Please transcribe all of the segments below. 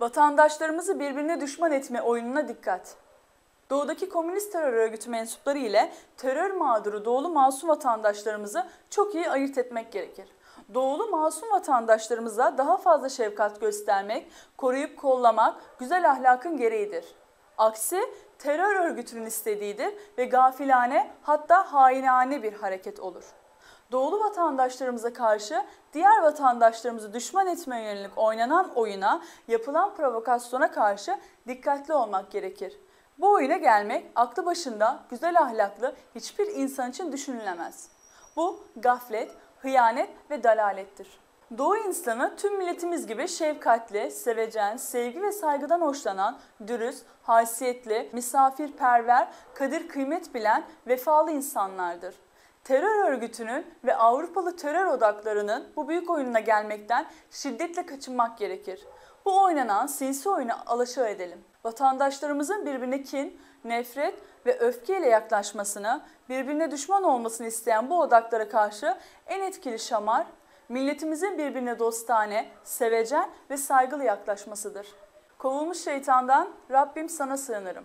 Vatandaşlarımızı birbirine düşman etme oyununa dikkat. Doğudaki komünist terör örgütü mensupları ile terör mağduru doğulu masum vatandaşlarımızı çok iyi ayırt etmek gerekir. Doğulu masum vatandaşlarımıza daha fazla şefkat göstermek, koruyup kollamak güzel ahlakın gereğidir. Aksi terör örgütünün istediğidir ve gafilane hatta hainane bir hareket olur. Doğulu vatandaşlarımıza karşı diğer vatandaşlarımızı düşman etmeye yönelik oynanan oyuna, yapılan provokasyona karşı dikkatli olmak gerekir. Bu oyuna gelmek aklı başında güzel ahlaklı hiçbir insan için düşünülemez. Bu gaflet, hıyanet ve dalalettir. Doğu insanı tüm milletimiz gibi şefkatli, sevecen, sevgi ve saygıdan hoşlanan, dürüst, haysiyetli, misafirperver, kadir kıymet bilen, vefalı insanlardır. Terör örgütünün ve Avrupalı terör odaklarının bu büyük oyununa gelmekten şiddetle kaçınmak gerekir. Bu oynanan sinsi oyunu alaşağı edelim. Vatandaşlarımızın birbirine kin, nefret ve öfkeyle yaklaşmasını, birbirine düşman olmasını isteyen bu odaklara karşı en etkili şamar, milletimizin birbirine dostane, sevecen ve saygılı yaklaşmasıdır. Kovulmuş şeytandan Rabbim sana sığınırım.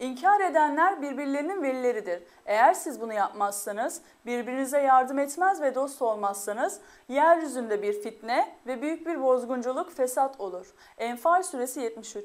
İnkar edenler birbirlerinin velileridir. Eğer siz bunu yapmazsanız, birbirinize yardım etmez ve dost olmazsanız, yeryüzünde bir fitne ve büyük bir bozgunculuk, fesat olur. Enfal suresi 73